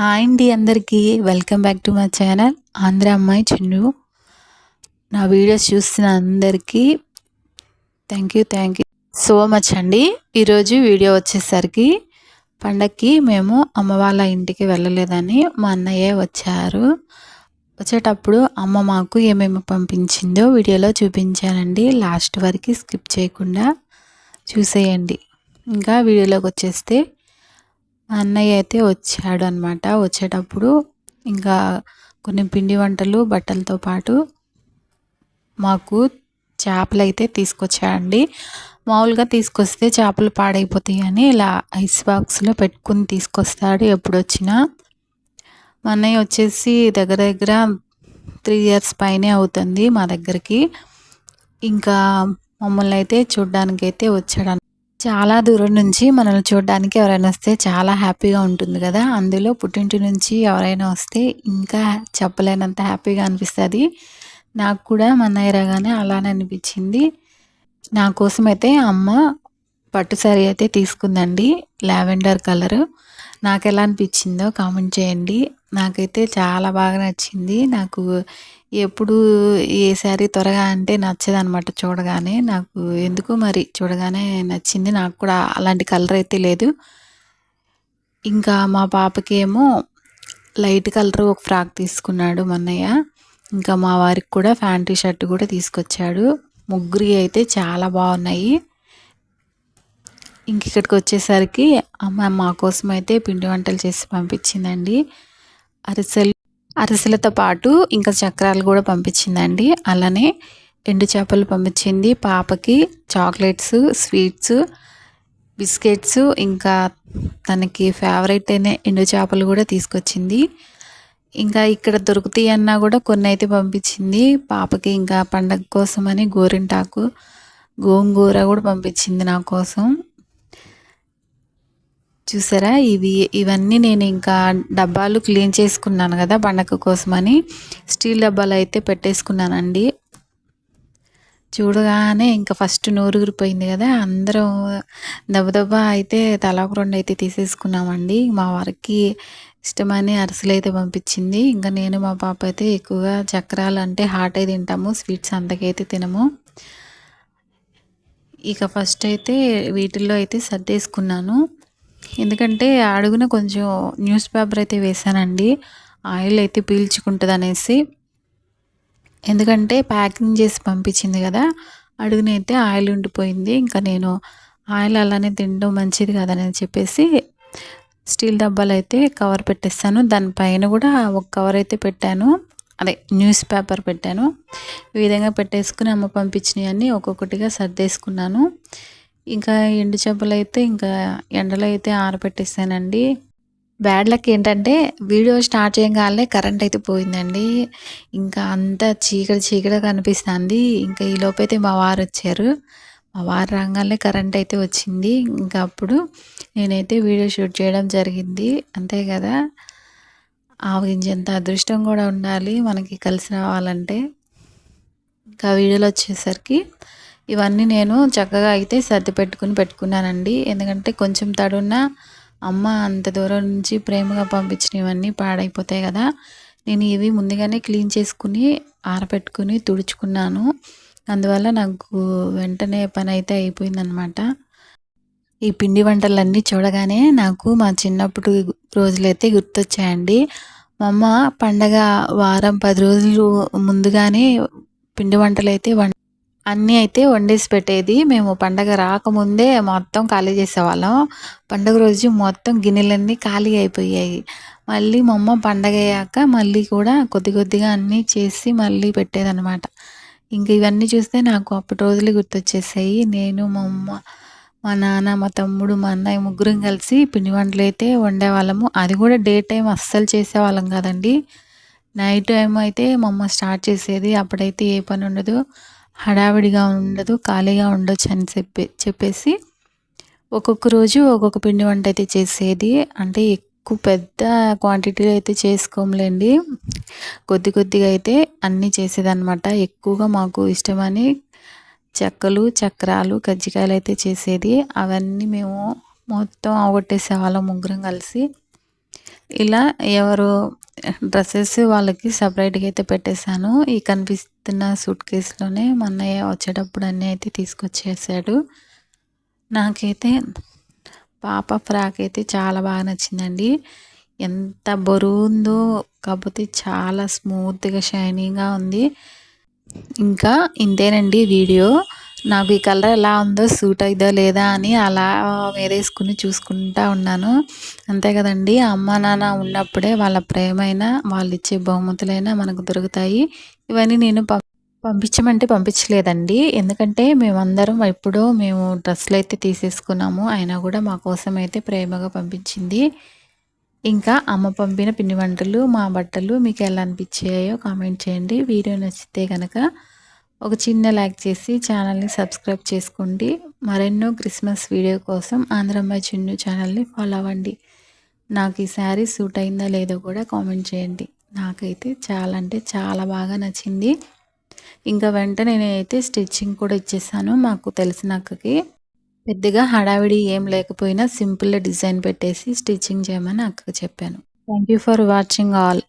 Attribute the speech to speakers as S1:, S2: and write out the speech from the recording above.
S1: Hi అండి అందరికీ. Welcome back to my channel Andhra అమ్మాయి చిన్ను. నా వీడియోస్ చూస్తున్న అందరికీ thank you thank you so much అండి. ఈరోజు వీడియో వచ్చేసరికి పండక్కి మేము అమ్మ వాళ్ళ ఇంటికి వెళ్ళలేదని మా అన్నయ్య వచ్చారు. వచ్చేటప్పుడు అమ్మ మాకు ఏమేమి పంపించిందో వీడియోలో చూపించానండి. లాస్ట్ వరకు స్కిప్ చేయకుండా చూసేయండి. ఇంకా వీడియోలోకి వచ్చేస్తే మా అన్నయ్య అయితే వచ్చాడు అనమాట వచ్చేటప్పుడు ఇంకా కొన్ని పిండి వంటలు బట్టలతో పాటు మాకు చేపలు అయితే తీసుకొచ్చాడండి. మామూలుగా తీసుకొస్తే చేపలు పాడైపోతాయి అని ఇలా ఐస్ బాక్స్లో పెట్టుకుని తీసుకొస్తాడు ఎప్పుడు వచ్చినా మా అన్నయ్య వచ్చేసి దగ్గర దగ్గర త్రీ ఇయర్స్ పైనే అవుతుంది మా దగ్గరికి. ఇంకా మమ్మల్ని అయితే చూడ్డానికైతే వచ్చాడు చాలా దూరం నుంచి మనల్ని చూడడానికి ఎవరైనా వస్తే చాలా హ్యాపీగా ఉంటుంది కదా. అందులో పుట్టింటి నుంచి ఎవరైనా వస్తే ఇంకా చెప్పలేనంత హ్యాపీగా అనిపిస్తుంది. నాకు కూడా మన అన్నయ్య రాగానే అలానే అనిపించింది. నా కోసం అయితే అమ్మ పట్టు సారీ అయితే తీసుకుందండి. Lavender colour. నాకు ఎలా అనిపించిందో కామెంట్ చేయండి. నాకైతే చాలా బాగా నచ్చింది. నాకు ఎప్పుడు ఏ శారీ త్వరగా అంటే నచ్చదనమాట చూడగానే. నాకు ఎందుకు మరి చూడగానే నచ్చింది. నాకు కూడా అలాంటి కలర్ అయితే లేదు. ఇంకా మా పాపకి ఏమో లైట్ కలర్ ఒక ఫ్రాక్ తీసుకున్నాడు మన్నయ్య. ఇంకా మా వారికి కూడా ఫ్యాంటీ షర్ట్ కూడా తీసుకొచ్చాడు. ముగ్గురి అయితే చాలా బాగున్నాయి. ఇంక ఇక్కడికి వచ్చేసరికి అమ్మ మా కోసం అయితే పిండి వంటలు చేసి పంపించిందండి. అరిసెలు అరిసెలతో పాటు ఇంకా చక్రాలు కూడా పంపించిందండి. అలానే ఎండు చేపలు పంపించింది పాపకి చాక్లెట్స్ స్వీట్స్ బిస్కెట్స్ ఇంకా తనకి ఫేవరెట్ అయిన ఎండు చేపలు కూడా తీసుకొచ్చింది. ఇంకా ఇక్కడ దొరుకుతాయి అన్నా కూడా కొన్ని అయితే పంపించింది. పాపకి ఇంకా పండగ కోసమని గోరింటాకు గోంగూర కూడా పంపించింది నా కోసం. చూసారా? ఇవి ఇవన్నీ నేను ఇంకా డబ్బాలు క్లీన్ చేసుకున్నాను కదా పండగ కోసమని. స్టీల్ డబ్బాలు అయితే పెట్టేసుకున్నానండి. చూడగానే ఇంకా ఫస్ట్ నోరుగురిపోయింది కదా. అందరం దెబ్బ అయితే తలాకు రెండు అయితే తీసేసుకున్నామండి. మా వారికి ఇష్టమని అరిసెలు అయితే పంపించింది. ఇంకా నేను మా పాప అయితే ఎక్కువగా చక్రాలు అంటే హాట్ అయితే తింటాము స్వీట్స్ అంతకైతే తినము. ఇక ఫస్ట్ అయితే వీటిల్లో అయితే సర్దేసుకున్నాను. ఎందుకంటే అడుగున కొంచెం న్యూస్ పేపర్ అయితే వేసానండి ఆయిల్ అయితే పీల్చుకుంటుంది అనేసి ఎందుకంటే ప్యాకింగ్ చేసి పంపించింది కదా అడుగునైతే ఆయిల్ ఉండిపోయింది. ఇంకా నేను ఆయిల్ అలానే తినడం మంచిది కదని చెప్పేసి స్టీల్ డబ్బాలు అయితే కవర్ పెట్టేస్తాను. దానిపైన కూడా ఒక కవర్ అయితే పెట్టాను. అదే న్యూస్ పేపర్ పెట్టాను. ఈ విధంగా పెట్టేసుకుని అమ్మ పంపించినవన్నీ ఒక్కొక్కటిగా సర్దేసుకున్నాను. ఇంకా ఎండు చేపలు అయితే ఇంకా ఎండలో అయితే ఆరబెట్టేసానండి బ్యాడ్ లక్ ఏంటంటే వీడియో స్టార్ట్ చేయగానే కరెంట్ అయితే పోయిందండి. ఇంకా అంతా చీకటి చీకటి కనిపిస్తుంది ఇంకా ఈ లోపైతే మా వారు వచ్చారు. మా వారు రాగానే కరెంట్ అయితే వచ్చింది. ఇంకా అప్పుడు నేనైతే వీడియో షూట్ చేయడం జరిగింది. అంతే కదా? ఆవగించేంత అదృష్టం కూడా ఉండాలి. మనకి కలిసి రావాలంటే ఇంకా వీడియోలో వచ్చేసరికి ఇవన్నీ నేను చక్కగా అయితే సర్ది పెట్టుకుని పెట్టుకున్నానండి. ఎందుకంటే కొంచెం తడున్న అమ్మ అంత దూరం నుంచి ప్రేమగా పంపించినవన్నీ పాడైపోతాయి కదా. నేను ఇవి ముందుగానే క్లీన్ చేసుకుని ఆరపెట్టుకుని తుడుచుకున్నాను. అందువల్ల నాకు వెంటనే పని అయితే అయిపోయిందనమాట ఈ పిండి వంటలన్నీ చూడగానే నాకు మా చిన్నప్పుడు రోజులైతే గుర్తొచ్చాయండి. మా అమ్మ పండగ వారం పది రోజులు ముందుగానే పిండి వంటలు అయితే అన్నీ అయితే వండేసి పెట్టేది. మేము పండగ రాకముందే మొత్తం ఖాళీ చేసేవాళ్ళం. పండగ రోజు మొత్తం గిన్నెలన్నీ ఖాళీ అయిపోయాయి. మళ్ళీ మా అమ్మ పండగ అయ్యాక మళ్ళీ కూడా కొద్ది కొద్దిగా అన్నీ చేసి మళ్ళీ పెట్టేదనమాట ఇంక ఇవన్నీ చూస్తే నాకు అప్పటి రోజులు గుర్తొచ్చేసాయి. నేను మా అమ్మ మా నాన్న మా తమ్ముడు మా అన్నయ్య ముగ్గురం కలిసి పిండి వంటలు అయితే వండేవాళ్ళము. అది కూడా డే టైం అస్సలు చేసేవాళ్ళం కదండి. నైట్ టైం అయితే మా అమ్మ స్టార్ట్ చేసేది. అప్పుడైతే ఏ పని ఉండదు. హడావిడిగా ఉండదు ఖాళీగా ఉండొచ్చు అని చెప్పి చెప్పేసి ఒక్కొక్క రోజు ఒక్కొక్క పిండి వంట అయితే చేసేది. అంటే ఎక్కువ పెద్ద క్వాంటిటీలో అయితే చేసుకోములేండి. కొద్ది కొద్దిగా అయితే అన్నీ చేసేదన్నమాట. ఎక్కువగా మాకు ఇష్టమని చెక్కలు చక్రాలు కజ్జికాయలు అయితే చేసేది. అవన్నీ మేము మొత్తం అవగొట్టేసే వాళ్ళం ముగ్గురం కలిసి ఇలా ఎవరు డ్రెస్సెస్ వాళ్ళకి సపరేట్గా అయితే పెట్టేశాను. ఈ కనిపిస్తున్న సూట్ కేసులోనే మా అన్నయ్య వచ్చేటప్పుడు అన్నీ అయితే తీసుకొచ్చేసాడు. నాకైతే పాప ఫ్రాక్ అయితే చాలా బాగా నచ్చిందండి. ఎంత బరువు ఉందో కాకపోతే చాలా స్మూత్గా షైనీగా ఉంది. ఇంకా ఇంతేనండి వీడియో. నాకు ఈ కలర్ ఎలా ఉందో సూట్ అయిదో లేదా అని అలా వేరేసుకుని చూసుకుంటా ఉన్నాను. అంతే కదండి అమ్మ నాన్న ఉన్నప్పుడే వాళ్ళ ప్రేమైనా వాళ్ళు ఇచ్చే బహుమతులైనా మనకు దొరుకుతాయి. ఇవన్నీ నేను పంపించమంటే పంపించలేదండి. ఎందుకంటే మేమందరం ఎప్పుడో మేము డ్రెస్సులు అయితే తీసేసుకున్నాము అయినా కూడా మా కోసం అయితే ప్రేమగా పంపించింది. ఇంకా అమ్మ పంపిన పిండి వంటలు మా బట్టలు మీకు ఎలా అనిపించాయో కామెంట్ చేయండి. వీడియో నచ్చితే కనుక ఒక చిన్న లైక్ చేసి ఛానల్ని సబ్స్క్రైబ్ చేసుకోండి. మరెన్నో క్రిస్మస్ వీడియో కోసం ఆంధ్రమ్మాయి చిన్ను ఛానల్ని ఫాలో అవ్వండి. నాకు ఈ శారీ సూట్ అయిందా లేదో కూడా కామెంట్ చేయండి. నాకైతే చాలా అంటే చాలా బాగా నచ్చింది. ఇంకా వెంటనే నేనైతే స్టిచ్చింగ్ కూడా ఇచ్చేసాను మాకు తెలిసిన అక్కకి. పెద్దగా హడావిడి ఏం లేకపోయినా సింపుల్ డిజైన్ పెట్టేసి స్టిచ్చింగ్ చేయమని అక్కకి చెప్పాను. Thank you for watching all.